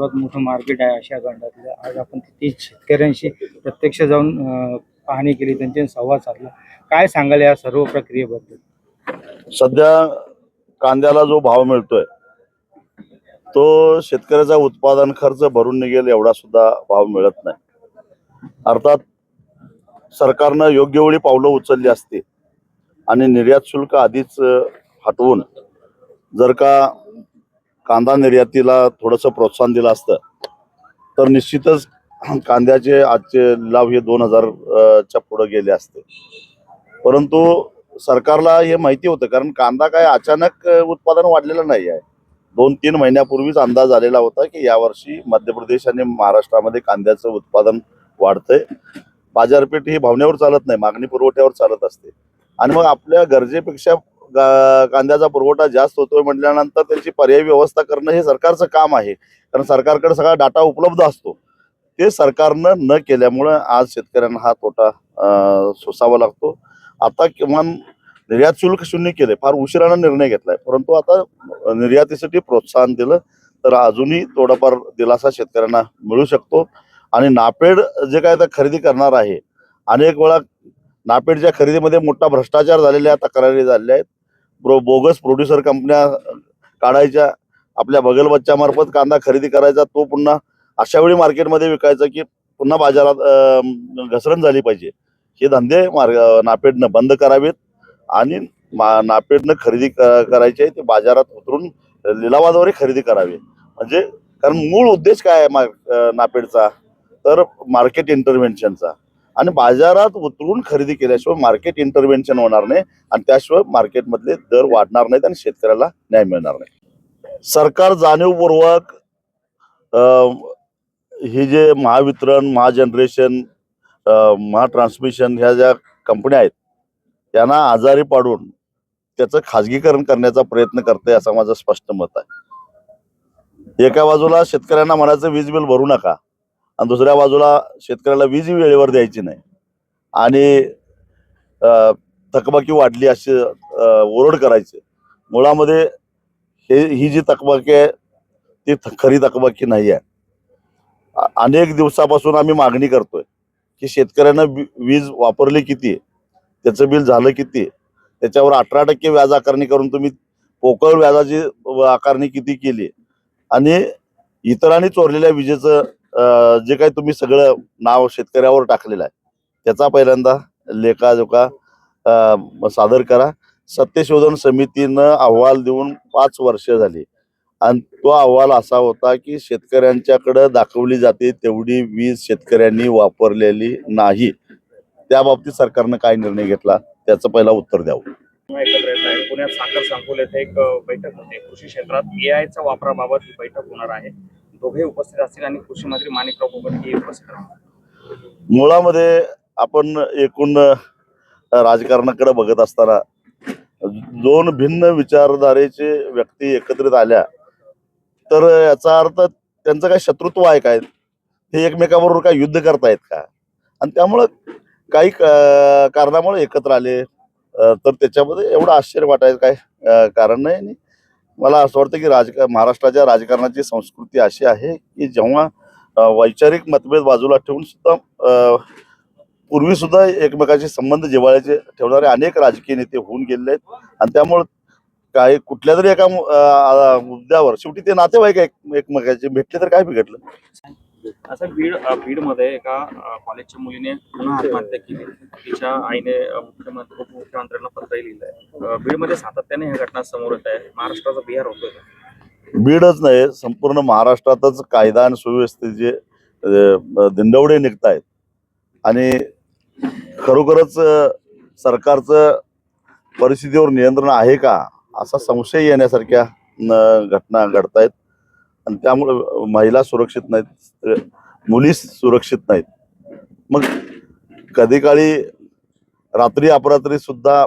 सर्वात मोठं मार्केट आहे आशिया खंडातलं आज आपण तिथे शेतकऱ्यांशी प्रत्यक्ष जाऊन पाहणी केली त्यांच्या संवाद साधला. काय सांगाल या सर्व प्रक्रियेबद्दल? सध्या कांद्याला जो भाव मिळतोय तो शेतकऱ्याचा उत्पादन खर्च भरून निघेल एवढा सुद्धा भाव मिळत नाही. अर्थात सरकारनं योग्य वेळी पावलं उचलली असती आणि निर्यात शुल्क आधीच हटवून जर का कांदा निर्यातीला थोडंसं प्रोत्साहन दिलं असतं तर निश्चितच कांद्याचे आजचे लाभ हे दोन हजार च्या पुढे गेले असते. परंतु सरकारला हे माहिती होतं कारण कांदा काय अचानक उत्पादन वाढलेलं नाही आहे. दोन तीन महिन्यापूर्वीच अंदाज आलेला होता की यावर्षी मध्य प्रदेश आणि महाराष्ट्रामध्ये कांद्याचं उत्पादन वाढतंय. बाजारपेठ ही भावनेवर चालत नाही मागणी पुरवठ्यावर चालत असते. आणि मग आपल्या गरजेपेक्षा कांद्याचा पुरवठा जास्त होतोय म्हटल्यानंतर त्याची पर्यायी व्यवस्था करणं हे सरकारचं काम आहे. कारण सरकारकडे सगळा डाटा उपलब्ध असतो. ते सरकारनं न केल्यामुळं आज शेतकऱ्यांना हा तोटा सोसावा लागतो. आता किमान निर्यात शुल्क शून्य केले फार उशिरानं निर्णय घेतलाय. परंतु आता निर्यातीसाठी प्रोत्साहन दिलं तर अजूनही थोडाफार दिलासा शेतकऱ्यांना मिळू शकतो. आणि नापेड जे काय आता खरेदी करणार आहे अनेक वेळा नापेडच्या खरेदीमध्ये मोठा भ्रष्टाचार झालेला आहे तक्रारी झालेल्या आहेत. प्रो बोगस प्रोड्युसर कंपन्या काढायच्या आपल्या बगल बच्च्यामार्फत कांदा खरेदी करायचा तो पुन्हा अशा वेळी मार्केटमध्ये विकायचा की पुन्हा बाजारात घसरण झाली पाहिजे. हे धंदे मार्ग नापेडनं बंद करावेत आणि मा- नापेडनं खरेदी क- ते बाजारात उतरून लिलावाद्वारे खरेदी करावी. म्हणजे कारण मूळ उद्देश काय आहे मा- नापेडचा? तर मार्केट इंटरव्हेन्शनचा आणि बाजारात उतरून खरेदी केल्याशिवाय मार्केट इंटरव्हेन्शन होणार नाही आणि त्याशिवाय मार्केटमधले दर वाढणार नाहीत आणि शेतकऱ्याला न्याय मिळणार नाही. सरकार जाणीवपूर्वक अं, ही जे महावितरण महाजनरेशन महाट्रान्समिशन ह्या ज्या कंपन्या आहेत त्यांना आजारी पाडून त्याचं खाजगीकरण करण्याचा प्रयत्न करते असं माझं स्पष्ट मत आहे. एका बाजूला शेतकऱ्यांना म्हणायचं वीज बिल भरू नका. आणि दुसऱ्या बाजूला शेतकऱ्याला वीज वेळेवर द्यायची नाही. आणि थकबाकी वाढली अशी ओरड करायची. मुळामध्ये हे ही जी थकबाकी आहे ती खरी थकबाकी नाही आहे. अनेक दिवसापासून आम्ही मागणी करतोय की शेतकऱ्यांना वीज वापरली किती त्याचं बिल झालं किती त्याच्यावर अठरा टक्के व्याज आकारणी करून तुम्ही पोकळ व्याजाची आकारणी किती केली आणि इतरांनी चोरलेल्या विजेचं जे काही तुम्ही सगळं नाव शेतकऱ्यावर टाकलेलं आहे त्याचा पहिल्यांदा लेखाजोखा सादर करा. सत्यशोधन समितीनं अहवाल देऊन पाच वर्ष झाली. आणि तो अहवाल असा होता की शेतकऱ्यांच्याकडं दाखवली जाते तेवढी वीज शेतकऱ्यांनी वापरलेली नाही. त्या बाबतीत सरकारनं काय निर्णय घेतला? त्याचं पहिला उत्तर द्यावं. पुण्यात साखर संकुल येथे एक बैठक होते. कृषी क्षेत्रात एआयच्या वापराबाबत ही बैठक होणार आहे. दोघे उपस्थित असतील आणि कृषी मंत्री माणिकराव कोकट उपस्थित राहतील. मुळामध्ये आपण एकूण राजकारणाकडे बघत असताना दोन भिन्न विचारधारेचे व्यक्ती एकत्रित आल्या तर याचा अर्थ त्यांचं काय शत्रुत्व आहे काय? हे एकमेकाबरोबर काय युद्ध करतायत का? आणि त्यामुळं काही कारणामुळे एकत्र आले तर त्याच्यामध्ये एवढं आश्चर्य वाटायचं काय कारण नाही आणि मला असं वाटतं की राजकार महाराष्ट्राच्या राजकारणाची संस्कृती अशी आहे की जेव्हा वैचारिक मतभेद बाजूला ठेवून सुद्धा पूर्वी सुद्धा एकमेकाचे संबंध जिव्हाळ्याचे ठेवणारे अनेक राजकीय नेते होऊन गेलेले आहेत. आणि त्यामुळे काही कुठल्या तरी एका मुद्द्यावर शेवटी ते नातेवाईक एक- एकमेकाचे भेटले तर काय बिघडलं? असं बीड बीडमध्ये एका कॉलेजच्या मुलीने पुन्हा आत्महत्या केली. तिच्या आईने मुख्यमंत्री उपमुख्यमंत्र्यांना पत्रही लिहिलंय. अ, बीडमध्ये सातत्याने ह्या घटना समोर येत आहे महाराष्ट्राचा बिहार होतोय बीडच नाही संपूर्ण महाराष्ट्रातच कायदा आणि सुव्यवस्थेचे दिंडवडे निघतायत. आणि खरोखरच सरकारचं परिस्थितीवर नियंत्रण आहे का? असा संशय येण्यासारख्या घटना घडतायत. आणि त्यामुळं महिला सुरक्षित नाहीत मुली सुरक्षित नाहीत. मग कधी काळी रात्री अपरात्री सुद्धा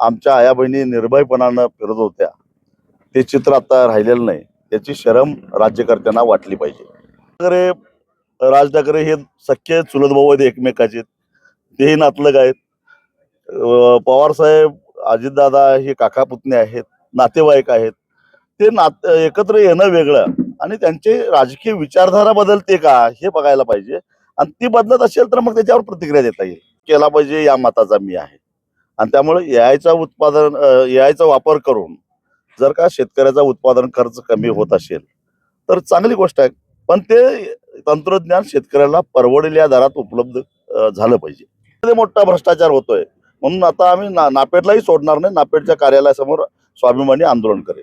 आमच्या आया बहिणी निर्भयपणानं फिरत होत्या. ते चित्र आता राहिलेलं नाही. त्याची शरम राज्यकर्त्यांना वाटली पाहिजे. ठाकरे राज ठाकरे हे सख्खे चुलत भाऊ आहेत एकमेकाचे. तेही नातलग आहेत. पवारसाहेब पवार साहेब अजितदादा हे काका पुतणे आहेत. नातेवाईक आहेत. ते नात एकत्र येणं वेगळं. आणि त्यांचे राजकीय विचारधारा बदलते का हे बघायला पाहिजे. आणि ती बदलत असेल तर मग त्याच्यावर प्रतिक्रिया देता येईल. केला पाहिजे या मताचा मी आहे. आणि त्यामुळे यायचा उत्पादन यायचा वापर करून जर का शेतकऱ्याचा उत्पादन खर्च कमी होत असेल तर चांगली गोष्ट आहे. पण ते तंत्रज्ञान शेतकऱ्याला परवडलेल्या दरात उपलब्ध झालं पाहिजे. ते मोठा भ्रष्टाचार होतोय. म्हणून आता आम्ही ना नापेडलाही सोडणार नाही. नापेडच्या कार्यालयासमोर स्वाभिमानी आंदोलन करेल.